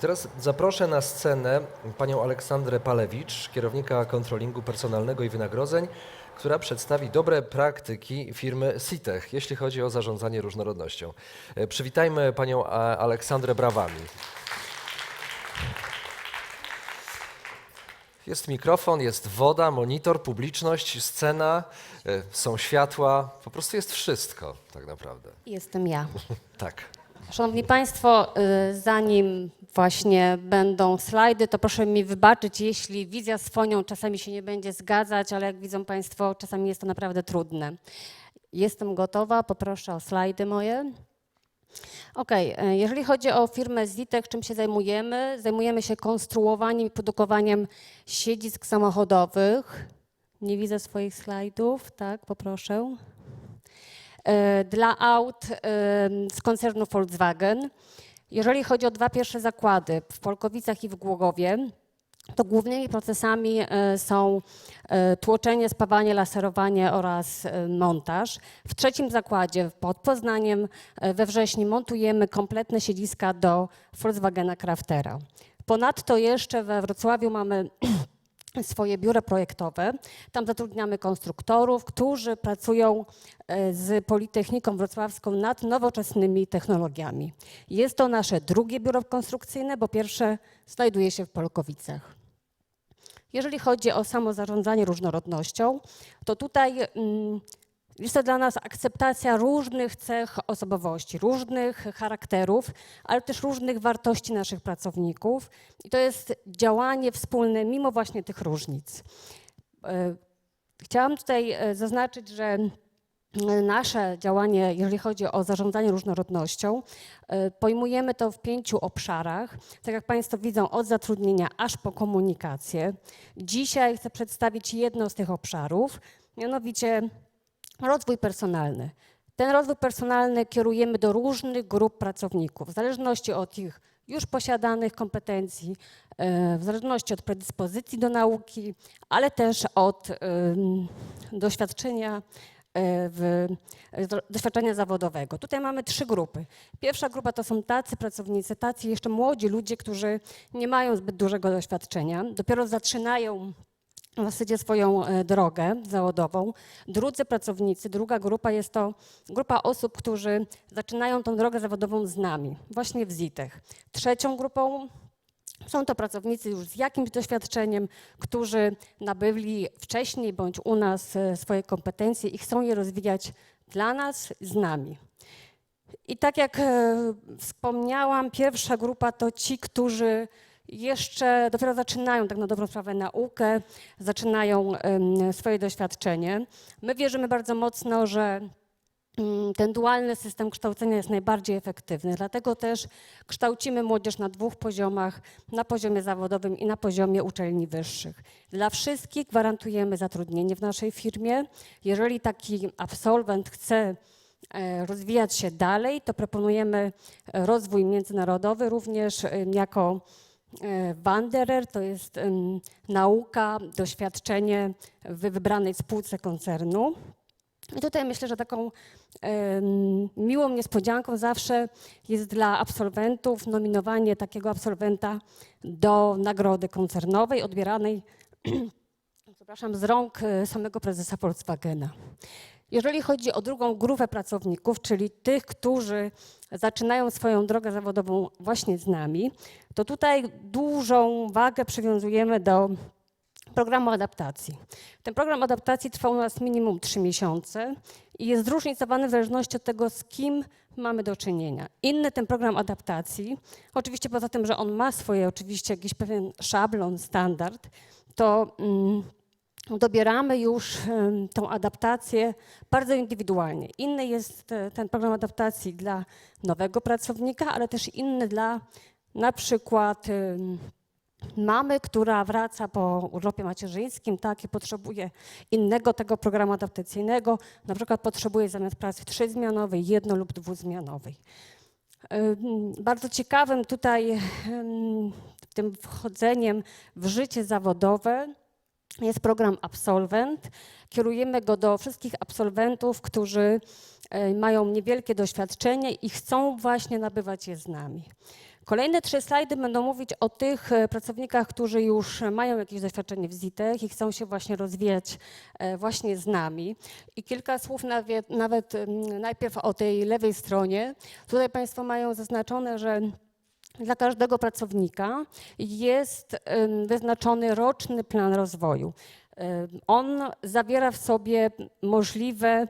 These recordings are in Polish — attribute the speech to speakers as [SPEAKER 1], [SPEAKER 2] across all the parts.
[SPEAKER 1] Teraz zaproszę na scenę panią Aleksandrę Palewicz, kierownika kontrolingu personalnego i wynagrodzeń, która przedstawi dobre praktyki firmy Citech, jeśli chodzi o zarządzanie różnorodnością. E, Przywitajmy panią A- Aleksandrę brawami. Jest mikrofon, jest woda, monitor, publiczność, scena, e, są światła, po prostu jest wszystko tak naprawdę.
[SPEAKER 2] Jestem ja.
[SPEAKER 1] Tak.
[SPEAKER 2] Szanowni Państwo, y, zanim właśnie będą slajdy, to proszę mi wybaczyć, jeśli wizja z fonią czasami się nie będzie zgadzać, ale jak widzą Państwo, czasami jest to naprawdę trudne. Jestem gotowa, poproszę o slajdy moje. Y, jeżeli chodzi o firmę Zitek, czym się zajmujemy? Zajmujemy się konstruowaniem i produkowaniem siedzisk samochodowych. Nie widzę swoich slajdów, tak, poproszę. E, dla aut e, z koncernu Volkswagen. Jeżeli chodzi o dwa pierwsze zakłady w Polkowicach i w Głogowie, to głównymi procesami e, są tłoczenie, spawanie, laserowanie oraz montaż. W trzecim zakładzie pod Poznaniem we wrześniu montujemy kompletne siedziska do Volkswagena Craftera. Ponadto jeszcze we Wrocławiu mamy swoje biuro projektowe. Tam zatrudniamy konstruktorów, którzy pracują e, z Politechniką Wrocławską nad nowoczesnymi technologiami. Jest to nasze drugie biuro konstrukcyjne, bo pierwsze znajduje się w Polkowicach. Jeżeli chodzi o samo zarządzanie różnorodnością, to tutaj mm, jest to dla nas akceptacja różnych cech osobowości, różnych charakterów, ale też różnych wartości naszych pracowników. I to jest działanie wspólne mimo właśnie tych różnic. E, Chciałam tutaj e, zaznaczyć, że e, nasze działanie, jeżeli chodzi o zarządzanie różnorodnością, pojmujemy to w pięciu obszarach. Tak jak Państwo widzą, od zatrudnienia aż po komunikację. Dzisiaj chcę przedstawić jedno z tych obszarów, mianowicie rozwój personalny. Ten rozwój personalny kierujemy do różnych grup pracowników, w zależności od ich już posiadanych kompetencji, e, w zależności od predyspozycji do nauki, ale też od doświadczenia e, w, do- doświadczenia zawodowego. Tutaj mamy trzy grupy. Pierwsza grupa to są tacy pracownicy, tacy jeszcze młodzi ludzie, którzy nie mają zbyt dużego doświadczenia, dopiero zaczynają w zasadzie swoją e, drogę zawodową. Drudzy pracownicy, druga grupa jest to grupa osób, którzy zaczynają tą drogę zawodową z nami, właśnie w ZIT-ech. Trzecią grupą są to pracownicy już z jakimś doświadczeniem, którzy nabyli wcześniej bądź u nas e, swoje kompetencje i chcą je rozwijać dla nas, z nami. I tak jak e, wspomniałam, pierwsza grupa to ci, którzy jeszcze dopiero zaczynają tak na dobrą sprawę naukę, zaczynają swoje doświadczenie. My wierzymy bardzo mocno, że mm, ten dualny system kształcenia jest najbardziej efektywny. Dlatego też kształcimy młodzież na dwóch poziomach, na poziomie zawodowym i na poziomie uczelni wyższych. Dla wszystkich gwarantujemy zatrudnienie w naszej firmie. Jeżeli taki absolwent chce e, rozwijać się dalej, to proponujemy e, rozwój międzynarodowy również jako Wanderer, to jest nauka, doświadczenie w wybranej spółce koncernu. I tutaj myślę, że taką miłą niespodzianką zawsze jest dla absolwentów nominowanie takiego absolwenta do nagrody koncernowej odbieranej przepraszam, z rąk e, samego prezesa Volkswagena. Jeżeli chodzi o drugą grupę pracowników, czyli tych, którzy zaczynają swoją drogę zawodową właśnie z nami, to tutaj dużą wagę przywiązujemy do programu adaptacji. Ten program adaptacji trwa u nas minimum 3 miesiące i jest zróżnicowany w zależności od tego, z kim mamy do czynienia. Inny ten program adaptacji, oczywiście poza tym, że on ma swoje oczywiście jakiś pewien szablon, standard, to mm, dobieramy już tą adaptację bardzo indywidualnie. Inny jest e, ten program adaptacji dla nowego pracownika, ale też inny dla na przykład mamy, która wraca po urlopie macierzyńskim, tak, i potrzebuje innego tego programu adaptacyjnego, na przykład potrzebuje zamiast pracy trzyzmianowej, jedno lub dwuzmianowej. Bardzo ciekawym tutaj ym, tym wchodzeniem w życie zawodowe jest program Absolwent. Kierujemy go do wszystkich absolwentów, którzy e, mają niewielkie doświadczenie i chcą właśnie nabywać je z nami. Kolejne trzy slajdy będą mówić o tych e, pracownikach, którzy już mają jakieś doświadczenie w ZIT-ach i chcą się właśnie rozwijać e, właśnie z nami. I kilka słów nawet, nawet mm, najpierw o tej lewej stronie. Tutaj Państwo mają zaznaczone, że dla każdego pracownika jest wyznaczony roczny plan rozwoju. On zawiera w sobie możliwe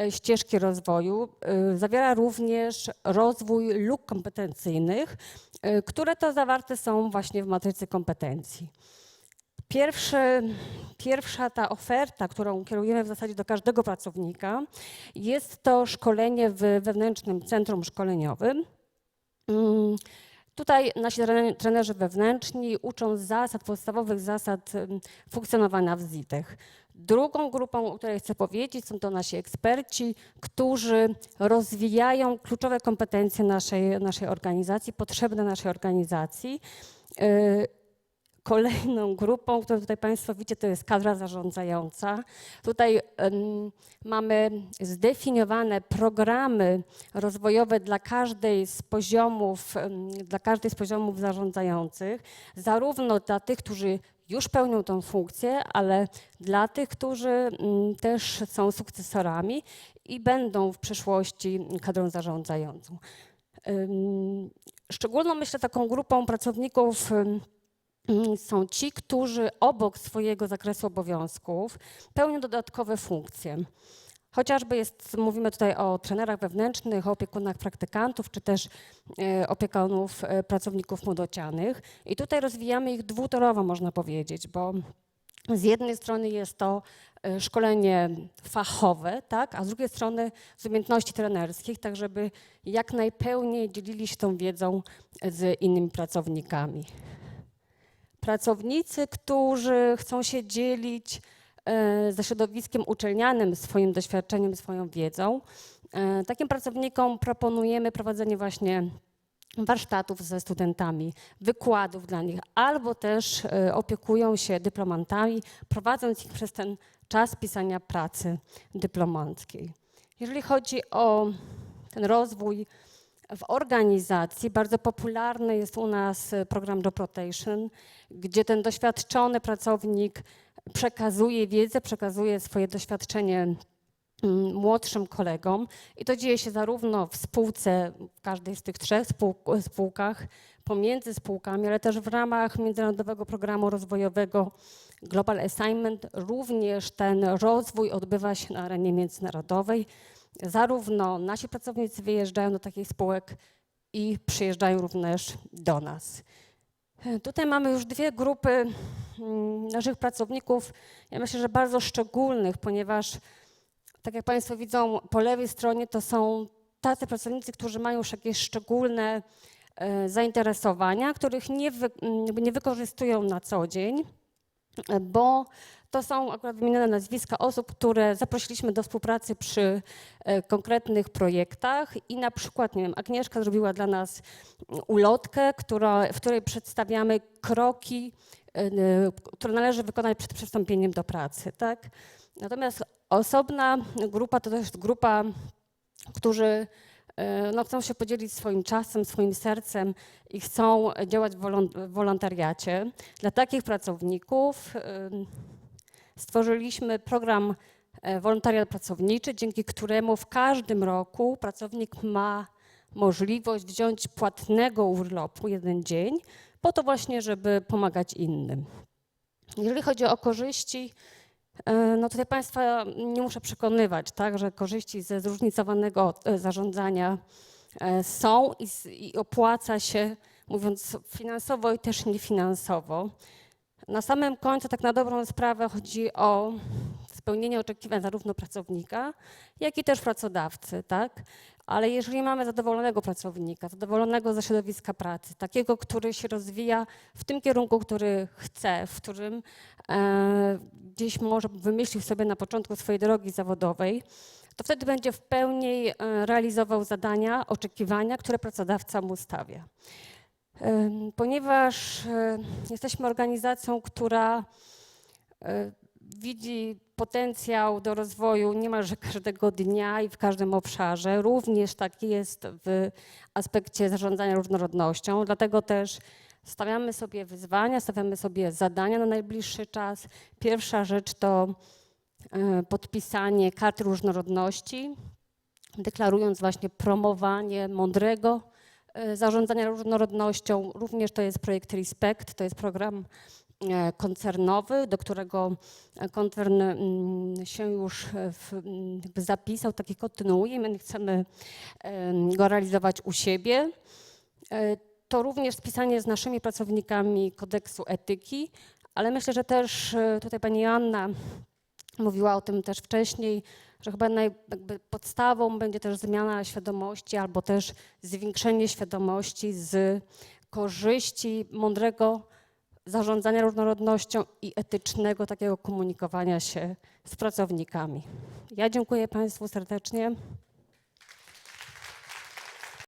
[SPEAKER 2] e, ścieżki rozwoju, e, zawiera również rozwój luk kompetencyjnych, e, które to zawarte są właśnie w matrycy kompetencji. Pierwszy, pierwsza ta oferta, którą kierujemy w zasadzie do każdego pracownika, jest to szkolenie w wewnętrznym centrum szkoleniowym. Tutaj nasi trener- trenerzy wewnętrzni uczą zasad, podstawowych zasad funkcjonowania w ZIT-ach. Drugą grupą, o której chcę powiedzieć, są to nasi eksperci, którzy rozwijają kluczowe kompetencje naszej, naszej organizacji, potrzebne naszej organizacji. Kolejną grupą, którą tutaj Państwo widzicie, to jest kadra zarządzająca. Tutaj em, mamy zdefiniowane programy rozwojowe dla każdej z poziomów, em, dla każdej z poziomów zarządzających, zarówno dla tych, którzy już pełnią tą funkcję, ale dla tych, którzy też są sukcesorami i będą w przyszłości kadrą zarządzającą. Szczególną, myślę, taką grupą pracowników są ci, którzy obok swojego zakresu obowiązków pełnią dodatkowe funkcje. Chociażby jest, mówimy tutaj o trenerach wewnętrznych, o opiekunach praktykantów, czy też e, opiekunów e, pracowników młodocianych. I tutaj rozwijamy ich dwutorowo, można powiedzieć, bo z jednej strony jest to e, szkolenie fachowe, tak, a z drugiej strony z umiejętności trenerskich, tak żeby jak najpełniej dzielili się tą wiedzą z innymi pracownikami pracownicy, którzy chcą się dzielić e, ze środowiskiem uczelnianym swoim doświadczeniem, swoją wiedzą. E, Takim pracownikom proponujemy prowadzenie właśnie warsztatów ze studentami, wykładów dla nich, albo też e, opiekują się dyplomantami, prowadząc ich przez ten czas pisania pracy dyplomanckiej. Jeżeli chodzi o ten rozwój w organizacji, bardzo popularny jest u nas e, program Job Rotation, gdzie ten doświadczony pracownik przekazuje wiedzę, przekazuje swoje doświadczenie mm, młodszym kolegom i to dzieje się zarówno w spółce, w każdej z tych trzech spół, spółkach, pomiędzy spółkami, ale też w ramach międzynarodowego programu rozwojowego Global Assignment. Również ten rozwój odbywa się na arenie międzynarodowej. Zarówno nasi pracownicy wyjeżdżają do takich spółek i przyjeżdżają również do nas. Tutaj mamy już dwie grupy mm, naszych pracowników, ja myślę, że bardzo szczególnych, ponieważ tak jak Państwo widzą po lewej stronie, to są tacy pracownicy, którzy mają już jakieś szczególne e, zainteresowania, których nie, wy, m, jakby nie wykorzystują na co dzień, bo to są akurat wymienione nazwiska osób, które zaprosiliśmy do współpracy przy e, konkretnych projektach i na przykład, nie wiem, Agnieszka zrobiła dla nas mm, ulotkę, która, w której przedstawiamy kroki, e, które należy wykonać przed przystąpieniem do pracy, tak? Natomiast osobna grupa to też grupa, którzy no, chcą się podzielić swoim czasem, swoim sercem i chcą działać w wolon- w wolontariacie. Dla takich pracowników em, stworzyliśmy program e, wolontariat pracowniczy, dzięki któremu w każdym roku pracownik ma możliwość wziąć płatnego urlopu jeden dzień, po to właśnie, żeby pomagać innym. Jeżeli chodzi o korzyści, e, no tutaj Państwa nie muszę przekonywać, tak, że korzyści ze zróżnicowanego e, zarządzania e, są i opłaca się, mówiąc finansowo i też niefinansowo. Na samym końcu, tak na dobrą sprawę, chodzi o spełnienie oczekiwań zarówno pracownika, jak i też pracodawcy, tak? Ale jeżeli mamy zadowolonego pracownika, zadowolonego ze środowiska pracy, takiego, który się rozwija w tym kierunku, który chce, w którym e, gdzieś może wymyślił sobie na początku swojej drogi zawodowej, to wtedy będzie w pełni e, realizował zadania, oczekiwania, które pracodawca mu stawia. Em, Ponieważ e, jesteśmy organizacją, która e, widzi potencjał do rozwoju niemalże każdego dnia i w każdym obszarze. Również tak jest w aspekcie zarządzania różnorodnością. Dlatego też stawiamy sobie wyzwania, stawiamy sobie zadania na najbliższy czas. Pierwsza rzecz to e, podpisanie karty różnorodności, deklarując właśnie promowanie mądrego e, zarządzania różnorodnością. Również to jest projekt Respect, to jest program koncernowy, do którego e, koncern mm, się już e, mm, zapisał, taki kontynuuje. My chcemy em, go realizować u siebie. E, To również spisanie z naszymi pracownikami kodeksu etyki, ale myślę, że też e, tutaj pani Joanna mówiła o tym też wcześniej, że chyba naj, podstawą będzie też zmiana świadomości albo też zwiększenie świadomości z korzyści mądrego zarządzania różnorodnością i etycznego takiego komunikowania się z pracownikami. Ja dziękuję Państwu serdecznie.